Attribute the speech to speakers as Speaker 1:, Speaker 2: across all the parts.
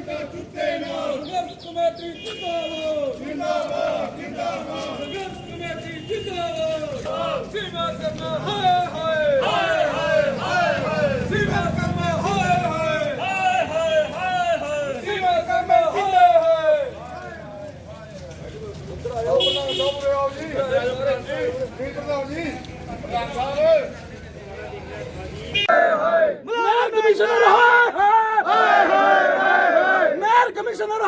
Speaker 1: ਦੇਵ ਕਹੀਂ ਤਾਂ ਨਾ ਸੰਘਰਸ਼ ਕਮੇਟੀ ਜਿੰਦਾਬਾਦ ਜਿੰਦਾਬਾਦ ਜਿੰਦਾਬਾਦ ਸੰਘਰਸ਼ ਕਮੇਟੀ ਜਿੰਦਾਬਾਦ ਸੀਮਾ ਕਰਨਾ ਹਾਏ ਹਾਏ ਹਾਏ ਹਾਏ ਸੀਮਾ ਕਰਨਾ ਹਾਏ ਹਾਏ ਹਾਏ ਹਾਏ ਹਾਏ ਹਾਏ ਸੀਮਾ ਕਰਨਾ ਹਾਏ ਹਾਏ
Speaker 2: ਨਹਿਰ ਕਮਿਸ਼ਨਰ ਹਾਏ ਹਾਏ ਹਾਏ ਹਾਏ ਨਹਿਰ ਕਮਿਸ਼ਨਰ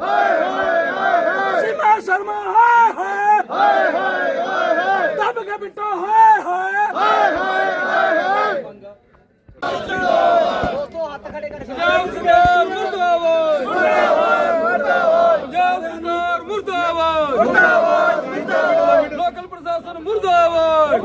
Speaker 2: ਹਾਏ ਹਾਏ ਹਾਏ ਸੀਮਾ ਸ਼ਰਮਾ ਹਾਏ ਹਾਏ ਹਾਏ ਦਬ ਕੇ ਬਿੱਟੋ ਹਾਏ ਹਾਏ
Speaker 1: ਪੰਜਾਬ ਸਰਕਾਰ ਮੁਰਦਾਬਾਦ ਮੁਰਦਾਬਾਦ ਪੰਜਾਬ ਸਰਕਾਰ ਮੁਰਦਾਬਾਦ ਮੁਰਦਾਬਾਦ ਮੁਰਦਾਬਾਦ ਲੋਕਲ ਪ੍ਰਸ਼ਾਸਨ ਮੁਰਦਾਬਾਦ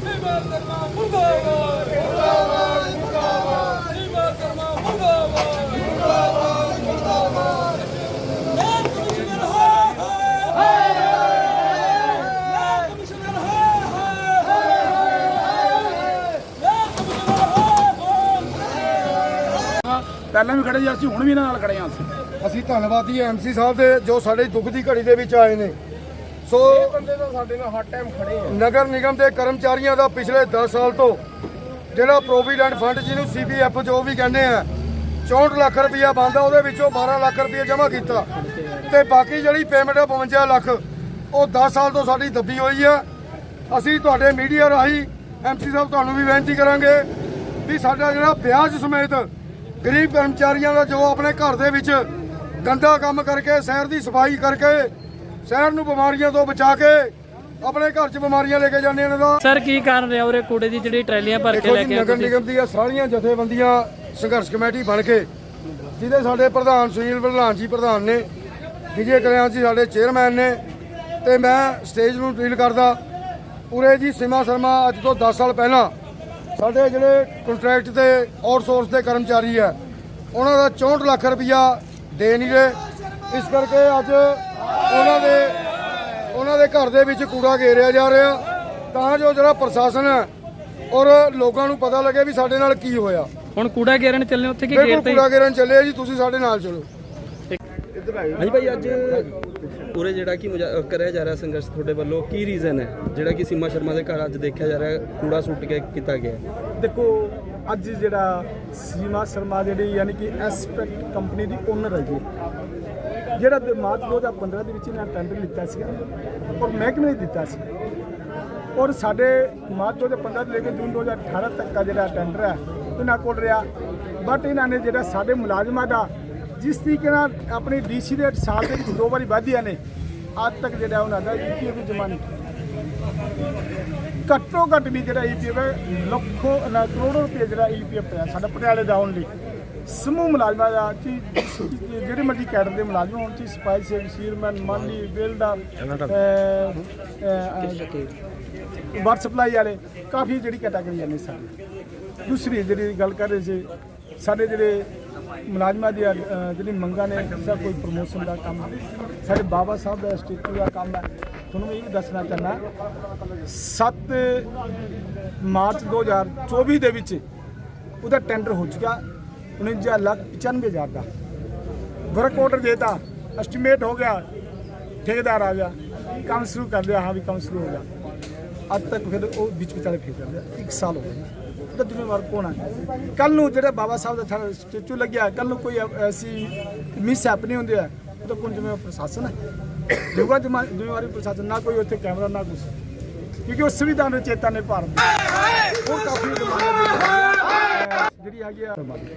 Speaker 1: ਸੀਮਾ ਸਰਮਾ ਮੁਰਦਾਬਾਦ ਮੁਰਦਾਬਾਦ ਮੁਰਦਾਬਾਦ ਸੀਮਾ ਸਰਮਾ ਮੁਰਦਾਬਾਦ ਮੁਰਦਾਬਾਦ ਮੁਰਦਾਬਾਦ ਨਹਿਰ ਕਮਿਸ਼ਨਰ ਹਾਏ ਹਾਏ ਨਹਿਰ ਕਮਿਸ਼ਨਰ ਹਾਏ ਹਾਏ ਨਹਿਰ ਕਮਿਸ਼ਨਰ ਹਾਏ
Speaker 2: ਪਹਿਲਾਂ ਵੀ ਖੜੇ ਸੀ ਅਸੀਂ ਹੁਣ ਵੀ ਇਹਨਾਂ ਨਾਲ ਖੜੇ ਹਾਂ। ਅਸੀਂ
Speaker 3: ਅਸੀਂ ਧੰਨਵਾਦੀ ਐਮਸੀ ਸਾਹਿਬ ਦੇ ਜੋ ਸਾਡੇ ਦੁੱਖ ਦੀ ਘੜੀ ਦੇ ਵਿੱਚ ਆਏ ਨੇ। ਸੋ
Speaker 2: ਬੰਦੇ ਤਾਂ ਸਾਡੇ ਨਾਲ ਹਰ ਟਾਈਮ ਖੜੇ ਆ।
Speaker 3: ਨਗਰ ਨਿਗਮ ਦੇ ਕਰਮਚਾਰੀਆਂ ਦਾ ਪਿਛਲੇ 10 ਸਾਲ ਤੋਂ ਜਿਹੜਾ ਪ੍ਰੋਵੀਡੈਂਟ ਫੰਡ ਜਿਹਨੂੰ ਸੀਪੀਐਫ ਜੋ ਵੀ ਕਹਿੰਦੇ ਆ 64 ਲੱਖ ਰੁਪਇਆ ਬੰਦਾ ਉਹਦੇ ਵਿੱਚੋਂ 12 ਲੱਖ ਰੁਪਇਆ ਜਮ੍ਹਾਂ ਕੀਤਾ। ਤੇ ਬਾਕੀ ਜਿਹੜੀ ਪੇਮੈਂਟ ਹੈ 52 ਲੱਖ ਉਹ 10 ਸਾਲ ਤੋਂ ਸਾਡੀ ਦੱਬੀ ਹੋਈ ਆ। ਅਸੀਂ ਤੁਹਾਡੇ ਮੀਡੀਆ ਰਾਹੀਂ ਐਮਸੀ ਸਾਹਿਬ ਤੁਹਾਨੂੰ ਵੀ ਬੇਨਤੀ ਕਰਾਂਗੇ ਵੀ ਸਾਡਾ ਜਿਹੜਾ ਵਿਆਜ ਸਮੇਤ ਗਰੀਬ ਕਰਮਚਾਰੀਆਂ ਦਾ ਜੋ ਆਪਣੇ ਘਰ ਦੇ ਵਿੱਚ ਗੰਦਾ ਕੰਮ ਕਰਕੇ ਸ਼ਹਿਰ ਦੀ ਸਫ਼ਾਈ ਕਰਕੇ ਸ਼ਹਿਰ ਨੂੰ ਬਿਮਾਰੀਆਂ ਤੋਂ ਬਚਾ ਕੇ ਆਪਣੇ ਘਰ 'ਚ ਬਿਮਾਰੀਆਂ ਲੈ ਕੇ ਜਾਂਦੇ ਨੇ ਦਾ
Speaker 4: ਸਰ ਕੀ ਕਾਰਨ ਰਿਹਾ ਉਰੇ ਕੂੜੇ ਦੀ ਜਿਹੜੀ ਟਰੈਲੀਆਂ ਭਰ ਕੇ ਲੈ ਕੇ
Speaker 3: ਨਗਰ ਨਿਗਮ ਦੀਆਂ ਸਾਰੀਆਂ ਜਥੇਬੰਦੀਆਂ ਸੰਘਰਸ਼ ਕਮੇਟੀ ਬਣ ਕੇ ਜਿਹਦੇ ਸਾਡੇ ਪ੍ਰਧਾਨ ਸੁਨੀਲ ਪ੍ਰਧਾਨ ਜੀ ਪ੍ਰਧਾਨ ਨੇ ਵਿਜੇ ਕਲਿਆਣ ਜੀ ਸਾਡੇ ਚੇਅਰਮੈਨ ਨੇ ਤੇ ਮੈਂ ਸਟੇਜ ਨੂੰ ਡੀਲ ਕਰਦਾ। ਪੂਰੇ ਜੀ ਸੀਮਾ ਸ਼ਰਮਾ ਅੱਜ ਤੋਂ 10 ਸਾਲ ਪਹਿਲਾਂ ਸਾਡੇ ਜਿਹੜੇ ਕੰਟਰੈਕਟ ਤੇ ਆਊਟਸੋਰਸ ਦੇ ਕਰਮਚਾਰੀ ਆ ਉਹਨਾਂ ਦਾ 64 ਲੱਖ ਰੁਪਇਆ ਦੇ ਨਹੀਂ ਰਹੇ। ਇਸ ਕਰਕੇ ਅੱਜ ਉਹਨਾਂ ਦੇ ਉਹਨਾਂ ਦੇ ਘਰ ਦੇ ਵਿੱਚ ਕੂੜਾ ਘੇਰਿਆ ਜਾ ਰਿਹਾ। ਤਾਂ ਜੋ ਜਿਹੜਾ ਪ੍ਰਸ਼ਾਸਨ ਹੈ ਔਰ ਲੋਕਾਂ ਨੂੰ ਪਤਾ ਲੱਗੇ ਵੀ ਸਾਡੇ ਨਾਲ ਕੀ ਹੋਇਆ।
Speaker 4: ਹੁਣ ਕੂੜਾ ਗੇਰਨ ਚੱਲੇ ਉੱਥੇ ਕੀ
Speaker 3: ਬਿਲਕੁਲ
Speaker 4: ਗੇਰ ਤੇ
Speaker 3: ਕੂੜਾ ਘੇਰਨ ਚੱਲੇ ਜੀ ਤੁਸੀਂ ਸਾਡੇ ਨਾਲ ਚਲੋ।
Speaker 5: ਹਾਂਜੀ ਭਾਈ ਅੱਜ ਪੂਰੇ ਜਿਹੜਾ ਕਿ ਕਰਿਆ ਜਾ ਰਿਹਾ ਸੰਘਰਸ਼ ਤੁਹਾਡੇ ਵੱਲੋਂ ਕੀ ਰੀਜ਼ਨ ਹੈ? ਜਿਹੜਾ ਕਿ ਸੀਮਾ ਸ਼ਰਮਾ ਦੇ ਘਰ ਅੱਜ ਦੇਖਿਆ ਜਾ ਰਿਹਾ ਕੂੜਾ ਸੁੱਟ ਕੇ ਕੀਤਾ ਗਿਆ?
Speaker 6: ਦੇਖੋ ਅੱਜ ਜਿਹੜਾ ਸੀਮਾ ਸ਼ਰਮਾ ਜਿਹੜੀ ਯਾਨੀ ਕਿ ਐਸਪੈਕਟ ਕੰਪਨੀ ਦੀ ਓਨਰ ਹੈ। ਜੀ ਜਿਹੜਾ ਦ- ਮਾਰਚ 2015 ਦੇ ਵਿੱਚ ਇਹਨਾਂ ਟੈਂਡਰ ਲਿੱਤਾ ਸੀਗਾ ਔਰ ਮਹਿਕਮੇ ਨੇ ਦਿੱਤਾ ਸੀ। ਔਰ ਸਾਡੇ ਮਾਰਚ 2015 ਤੋਂ ਲੈ ਕੇ ਜੂਨ 2018 ਤੱਕ ਦਾ ਜਿਹੜਾ ਟੈਂਡਰ ਹੈ ਇਹਨਾਂ ਕੋਲ ਰਿਹਾ। ਬਟ ਇਹਨਾਂ ਨੇ ਜਿਹੜਾ ਸਾਡੇ ਮੁਲਾਜ਼ਮਾਂ ਦਾ ਜਿਸ ਤਰੀਕੇ ਨਾਲ ਆਪਣੀ ਡੀਸੀ ਦੇ ਸਾਲ ਦੇ ਵਿੱਚ ਦੋ ਵਾਰੀ ਵਾਧੀਆਂ ਨੇ, ਅੱਜ ਤੱਕ ਜਿਹੜਾ ਉਹਨਾਂ ਦਾ ਈਪੀਐਫ ਵੀ ਜਮ੍ਹਾਂ ਨਹੀਂ ਘੱਟੋ ਘੱਟ ਵੀ ਜਿਹੜਾ ਈਪੀਐਫ ਹੈ, ਲੱਖੋ ਨਾ ਕਰੋੜੋ ਰੁਪਏ ਜਿਹੜਾ ਈਪੀਐਫ ਹੈ ਸਾਡਾ ਪਟਿਆਲੇ ਦਾ ਆਉਣ ਲਈ। ਸਮੂਹ ਮੁਲਾਜ਼ਮਾਂ ਦਾ ਕਿ ਜਿਹੜੇ ਮਰਜ਼ੀ ਕੈਡਰ ਦੇ ਮੁਲਾਜ਼ਮ ਹੋਣ ਚ ਸਪਾਈ ਸੇਵ ਸੀਰਮੈਨ ਮਾਲੀ ਬਿਲਡਾ ਵਾਟਰ ਸਪਲਾਈ ਵਾਲੇ, ਕਾਫੀ ਜਿਹੜੀ ਕੈਟਾਗਰੀਆਂ ਨੇ ਸਾਡੀ ਦੂਸਰੀ ਜਿਹੜੀ ਗੱਲ ਕਰ ਰਹੇ ਸੀ, ਸਾਡੇ ਜਿਹੜੇ ਮੁਲਾਜ਼ਮਾਂ ਦੀ ਅ, ਜਿਹੜੀ ਮੰਗਾਂ ਨੇ ਸਭ ਕੋਈ ਪ੍ਰਮੋਸ਼ਨ ਦਾ ਕੰਮ ਸਾਡੇ ਬਾਬਾ ਸਾਹਿਬ ਦਾ ਸਟੇਚੂ ਦਾ ਕੰਮ ਹੈ। ਤੁਹਾਨੂੰ ਇਹ ਵੀ ਦੱਸਣਾ ਚਾਹੁੰਦਾ 7 ਮਾਰਚ 2024 ਦੇ ਵਿੱਚ ਉਹਦਾ ਟੈਂਡਰ ਹੋ ਚੁੱਕਾ 49 ਲੱਖ 95 ਹਜ਼ਾਰ ਦਾ। ਵਰਕ ਆਰਡਰ ਦੇਤਾ ਐਸਟੀਮੇਟ ਹੋ ਗਿਆ। ਠੇਕੇਦਾਰ ਆ ਗਿਆ। ਕੰਮ ਸ਼ੁਰੂ ਕਰ ਲਿਆ। ਹਾਂ ਵੀ ਕੰਮ ਸ਼ੁਰੂ ਹੋ ਗਿਆ। ਅੱਜ ਤੱਕ ਫਿਰ ਉਹ ਵਿੱਚ ਵਿਚਾਲੇ ਫੇਰ ਜਾਂਦੇ ਆ। ਇੱਕ ਸਾਲ ਹੋ ਗਿਆ ਉਹਦਾ ਜ਼ਿੰਮੇਵਾਰ ਕੌਣ ਹੈ ਕੱਲ ਨੂੰ ਜਿਹੜਾ ਬਾਬਾ ਸਾਹਿਬ ਦਾ ਸਟੈਚੂ ਲੱਗਿਆ ਕੱਲ ਨੂੰ ਕੋਈ ਐਸੀ ਮਿਸ ਹੈਪਨਿੰਗ ਹੁੰਦੀ ਹੈ ਉਹਦਾ ਕੌਣ ਜ਼ਿੰਮੇਵਾਰ ਪ੍ਰਸ਼ਾਸਨ ਹੈ ਜੁਗਾ ਜ਼ਿੰਮੇਵਾਰੀ ਪ੍ਰਸ਼ਾਸਨ, ਨਾ ਕੋਈ ਉੱਥੇ ਕੈਮਰਾ ਨਾ ਕੁਛ। ਕਿਉਂਕਿ ਉਹ ਸੰਵਿਧਾਨ ਰਚੇਤਾ ਨੇ ਭਾਰਤ ਦੇ। ਉਹ ਕਾਫੀ ਜਿਹੜੀ ਹੈਗੀ ਆ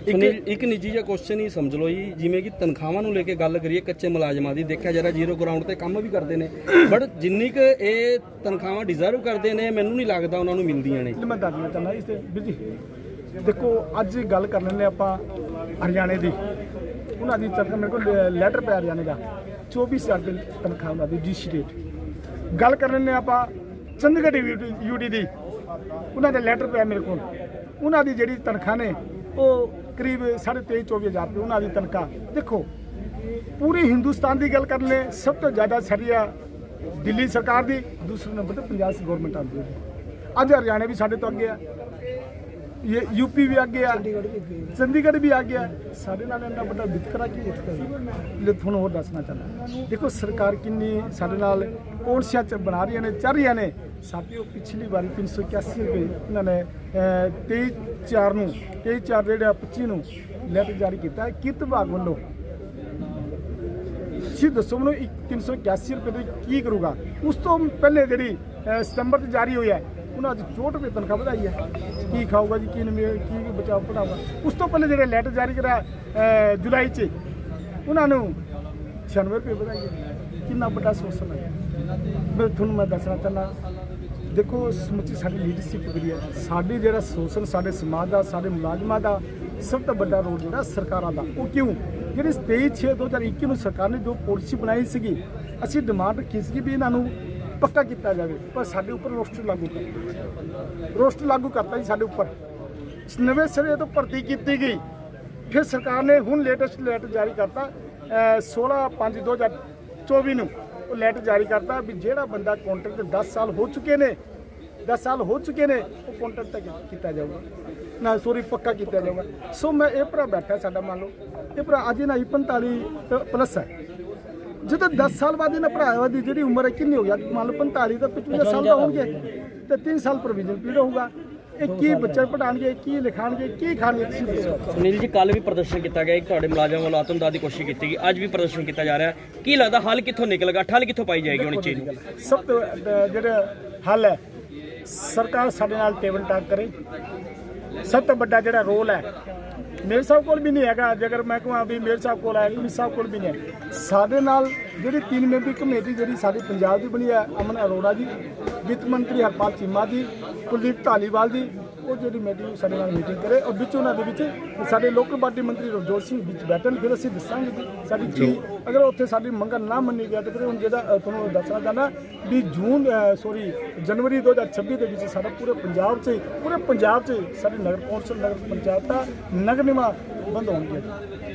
Speaker 5: ਇੱਕ ਇੱਕ ਨਿੱਜੀ ਜਿਹਾ ਕੁਐਸਚਨ ਹੀ ਸਮਝ ਲਓ ਜੀ ਜਿਵੇਂ ਕਿ ਤਨਖਾਹਾਂ ਨੂੰ ਲੈ ਕੇ ਗੱਲ ਕਰੀਏ ਕੱਚੇ ਮੁਲਾਜ਼ਮਾਂ ਦੀ ਦੇਖਿਆ ਜਰਾ ਜ਼ੀਰੋ ਗਰਾਊਂਡ ਤੇ ਕੰਮ ਵੀ ਕਰਦੇ ਨੇ ਬਟ ਜਿੰਨੀ ਕੁ ਇਹ ਤਨਖਾਹਾਂ ਡਿਜ਼ਰਵ ਕਰਦੇ ਨੇ ਮੈਨੂੰ ਨਹੀਂ ਲੱਗਦਾ ਉਹਨਾਂ ਨੂੰ ਮਿਲਦੀਆਂ ਨੇ।
Speaker 6: ਮੈਂ ਦੱਸਣਾ ਚਾਹੁੰਦਾ ਇਸ ਤੇ ਵੀਰ ਜੀ ਦੇਖੋ ਅੱਜ ਗੱਲ ਕਰ ਲੈਂਦੇ ਆਪਾਂ ਹਰਿਆਣੇ ਦੀ। ਉਹਨਾਂ ਦੀ ਤਨਖਾਹ ਮੇਰੇ ਕੋਲ ਲੈਟਰ ਪਿਆ ਹਰਿਆਣੇ ਦਾ 24000 ਰੁਪਏ ਤਨਖਾਹ ਉਹਨਾਂ ਦੀ ਡੀਸੀ ਰੇਟ ਗੱਲ ਕਰ ਲੈਂਦੇ ਆਪਾਂ ਚੰਡੀਗੜ੍ਹ ਯੂਟੀ ਦੀ ਉਹਨਾਂ ਦਾ ਲੈਟਰ ਪਿਆ ਮੇਰੇ ਕੋਲ। ਉਹਨਾਂ ਦੀ ਜਿਹੜੀ ਤਨਖਾਹ ਨੇ, ਉਹ ਕਰੀਬ 23.5 24000 ਰੁਪਏ ਉਹਨਾਂ ਦੀ ਤਨਖਾਹ। ਦੇਖੋ, ਪੂਰੇ ਹਿੰਦੁਸਤਾਨ ਦੀ ਗੱਲ ਕਰ ਲੈ ਸਭ ਤੋਂ ਜ਼ਿਆਦਾ ਸਰੀਆ ਦਿੱਲੀ ਸਰਕਾਰ ਦੀ, ਦੂਸਰੇ ਨੰਬਰ ਤੇ ਪੰਜਾਬ ਦੀ ਗਵਰਨਮੈਂਟ ਆਉਂਦੀ ਹੈ। ਅੱਜ ਹਰਿਆਣਾ ਵੀ ਸਾਡੇ ਤੋਂ ਅੱਗੇ ਆ। ਇਹ ਯੂਪੀ ਵੀ ਅੱਗੇ ਆ। ਚੰਡੀਗੜ੍ਹ ਵੀ ਆ ਗਿਆ। ਸਾਡੇ ਨਾਲ ਇੰਨਾ ਵੱਡਾ ਵਿਤਕਰਾ ਕੀ ਵਿਤਕਰਾ ਲੈ ਤੁਹਾਨੂੰ ਹੋਰ ਦੱਸਣਾ ਚਾਹੁੰਦਾ। ਦੇਖੋ ਸਰਕਾਰ ਕਿੰਨੀ ਸਾਡੇ ਨਾਲ ਪੌਂਸਿਆਂ ਚ ਬਣਾ ਰਹੀਆਂ ਨੇ ਚੱਲ ਰਹੀਆਂ ਨੇ। ਸਾਥੀਓ ਪਿਛਲੀ ਵਾਰੀ 381 ਰੁਪਏ ਇਹਨਾਂ ਨੇ 23 4 ਨੂੰ 23 4 ਜਿਹੜਾ 25 ਨੂੰ ਲੈਟਰ ਜਾਰੀ ਕੀਤਾ ਕਿਰਤ ਵਿਭਾਗ ਵੱਲੋਂ। ਤੁਸੀਂ ਦੱਸੋ ਮੈਨੂੰ ਇੱਕ 381 ਰੁਪਏ ਦੀ ਕੀ ਕਰੂਗਾ? ਉਸ ਤੋਂ ਪਹਿਲੇ ਜਿਹੜੀ ਸਤੰਬਰ 'ਚ ਜਾਰੀ ਹੋਈ ਹੈ ਉਹਨਾਂ ਦੀ 64 ਰੁਪਏ ਤਨਖਾਹ ਵਧਾਈ ਹੈ। ਕੀ ਖਾਊਗਾ ਜੀ, ਕੀ ਨਵੇਂ, ਕੀ ਬਚਾਅ ਪੜਾਊਗਾ ਉਸ ਤੋਂ ਪਹਿਲੇ ਜਿਹੜੇ ਲੈਟਰ ਜਾਰੀ ਕਰਿਆ ਜੁਲਾਈ 'ਚ, ਉਹਨਾਂ ਨੂੰ 96 ਰੁਪਏ ਵਧਾਈ ਹੈ। ਕਿੰਨਾ ਵੱਡਾ ਸ਼ੋਸ਼ਣ ਹੈ। ਮੈਂ ਤੁਹਾਨੂੰ ਮੈਂ ਦੱਸਣਾ ਚਾਹੁੰਦਾ, ਦੇਖੋ, ਸਮੁੱਚੀ ਸਾਡੀ ਲੀਡਰਸ਼ਿਪ ਜਿਹੜੀ ਹੈ, ਸਾਡੀ ਜਿਹੜਾ ਸ਼ੋਸ਼ਣ ਸਾਡੇ ਸਮਾਜ ਦਾ, ਸਾਡੇ ਮੁਲਾਜ਼ਮਾਂ ਦਾ ਸਭ ਤੋਂ ਵੱਡਾ ਰੋਲ ਜਿਹੜਾ ਸਰਕਾਰਾਂ ਦਾ, ਉਹ ਕਿਉਂ? ਜਿਹੜੀ 23 6 2021 ਨੂੰ ਸਰਕਾਰ ਨੇ ਜੋ ਪਾਲਿਸੀ ਬਣਾਈ ਸੀਗੀ, ਅਸੀਂ ਡਿਮਾਂਡ ਰੱਖੀ ਸੀਗੀ ਵੀ ਇਹਨਾਂ ਨੂੰ ਪੱਕਾ ਕੀਤਾ ਜਾਵੇ, ਪਰ ਸਾਡੇ ਉੱਪਰ ਰੋਸਟਰ ਲਾਗੂ ਕਰ। ਰੋਸਟਰ ਲਾਗੂ ਕਰਤਾ ਜੀ ਸਾਡੇ ਉੱਪਰ। ਨਵੇਂ ਸਿਰੇ ਤੋਂ ਭਰਤੀ ਕੀਤੀ ਗਈ। ਫਿਰ ਸਰਕਾਰ ਨੇ ਹੁਣ ਲੇਟੈਸਟ ਲੈਟਰ ਜਾਰੀ ਕਰਤਾ, ਅਹ 16 5 2024 ਨੂੰ ਉਹ ਲੈਟਰ ਜਾਰੀ ਕਰਤਾ ਵੀ ਜਿਹੜਾ ਬੰਦਾ ਕੰਟਰੈਕਟ 10 ਸਾਲ ਹੋ ਚੁੱਕੇ ਨੇ 10 ਸਾਲ ਹੋ ਚੁੱਕੇ ਨੇ, ਉਹ ਕੰਟਰੈਕਟ ਤੱਕ ਕੀਤਾ ਜਾਊਗਾ। ਨਾ ਸੋਰੀ ਪੱਕਾ ਕੀਤਾ ਜਾਊਗਾ। ਸੋ ਮੈਂ ਇਹ ਭਰਾ ਬੈਠਾ ਸਾਡਾ ਮੰਨ ਲਓ। ਇਹ ਭਰਾ ਅੱਜ ਨਾ 45 ਪਲੱਸ ਹੈ। ਜਦੋਂ 10 ਸਾਲ ਬਾਅਦ ਇਹਨਾਂ ਭਰਾਵਾਂ ਦੀ ਜਿਹੜੀ ਉਮਰ ਹੈ ਕਿੰਨੀ ਹੋ ਗਈ? ਮੰਨ ਲਓ 45 ਤਾਂ 55 ਸਾਲ ਦਾ ਹੋਣਗੇ ਤੇ 3 ਸਾਲ ਪ੍ਰੋਵੀਜ਼ਨ ਪੀਰੀਅਡ ਹੋਊਗਾ। ਇਹ ਕੀ ਬੱਚੇ ਪੜਾਣਗੇ ਕੀ ਲਿਖਾਣਗੇ ਕੀ ਖਾਣਗੇ ਤੁਸੀਂ ਦੱਸੋ।
Speaker 7: ਸੁਨੀਲ ਜੀ ਕੱਲ ਵੀ ਪ੍ਰਦਰਸ਼ਨ ਕੀਤਾ ਗਿਆ ਇੱਕ ਤੁਹਾਡੇ ਮੁਲਾਜ਼ਮਾਂ ਵੱਲੋਂ ਆਤਮਦਾਦ ਦੀ ਕੋਸ਼ਿਸ਼ ਕੀਤੀ ਗਈ। ਅੱਜ ਵੀ ਪ੍ਰਦਰਸ਼ਨ ਕੀਤਾ ਜਾ ਰਿਹਾ ਹੈ। ਕੀ ਲੱਗਦਾ ਹੱਲ ਕਿੱਥੋਂ ਨਿਕਲੇਗਾ ਠੱਲ ਕਿੱਥੋਂ ਪਾਈ ਜਾਏਗੀ ਹੁਣ ਚੀਜ਼?
Speaker 6: ਸਭ ਤੋਂ ਜਿਹੜਾ ਹੱਲ ਹੈ ਸਰਕਾਰ ਸਾਡੇ ਨਾਲ ਟੇਬਲ ਟਾਕ ਕਰੇ। ਸਭ ਤੋਂ ਵੱਡਾ ਜਿਹੜਾ ਰੋਲ ਹੈ ਮੇਰੇ ਸਾਹਿਬ ਕੋਲ ਵੀ ਨਹੀਂ ਹੈਗਾ। ਜੇਕਰ ਮੈਂ ਕਹਾਂ ਵੀ ਮੇਰੇ ਸਾਹਿਬ ਕੋਲ ਹੈ ਕਮਿਸ਼ਨਰ ਸਾਹਿਬ ਕੋਲ ਵੀ ਨਹੀਂ ਹੈ। ਸਾਡੇ ਨਾਲ ਜਿਹੜੀ ਤਿੰਨ ਮੈਂਬਰੀ ਕਮੇਟੀ ਜਿਹੜੀ ਸਾਡੀ ਪੰਜਾਬ ਦੀ ਬਣੀ ਹੈ, ਅਮਨ ਅਰੋੜਾ ਜੀ, ਵਿੱਤ ਮੰਤਰੀ ਹਰਪਾਲ ਚੀਮਾ ਜੀ, ਕੁਲਦੀਪ ਢਾਲੀਵਾਲ ਜੀ ਉਹ ਜਿਹੜੀ ਮੀਟਿੰਗ ਸਾਡੇ ਨਾਲ ਮੀਟਿੰਗ ਕਰੇ ਔਰ ਵਿੱਚ ਉਹਨਾਂ ਦੇ ਵਿੱਚ ਸਾਡੇ ਲੋਕਲ ਪਾਰਟੀ ਮੰਤਰੀ ਰਵਜੋਤ ਸਿੰਘ ਵਿੱਚ ਬੈਠਣ ਫਿਰ ਅਸੀਂ ਦੱਸਾਂਗੇ ਕਿ ਸਾਡੀ ਕੀ ਅਗਰ ਉੱਥੇ ਸਾਡੀ ਮੰਗਾਂ ਨਾ ਮੰਨੀ ਗਿਆ ਤਾਂ ਫਿਰ ਹੁਣ ਜਿਹੜਾ ਤੁਹਾਨੂੰ ਦੱਸਣਾ ਚਾਹੁੰਦਾ ਵੀ ਜੂਨ ਸੋਰੀ ਜਨਵਰੀ 2026 ਦੇ ਵਿੱਚ ਸਾਡਾ ਪੂਰੇ ਪੰਜਾਬ 'ਚ ਪੂਰੇ ਪੰਜਾਬ 'ਚ ਸਾਡੀ ਨਗਰ ਕੌਂਸਲ ਨਗਰ ਪੰਚਾਇਤਾਂ ਨਗਰ ਨਿਗਮਾਂ ਬੰਦ ਹੋਣਗੇ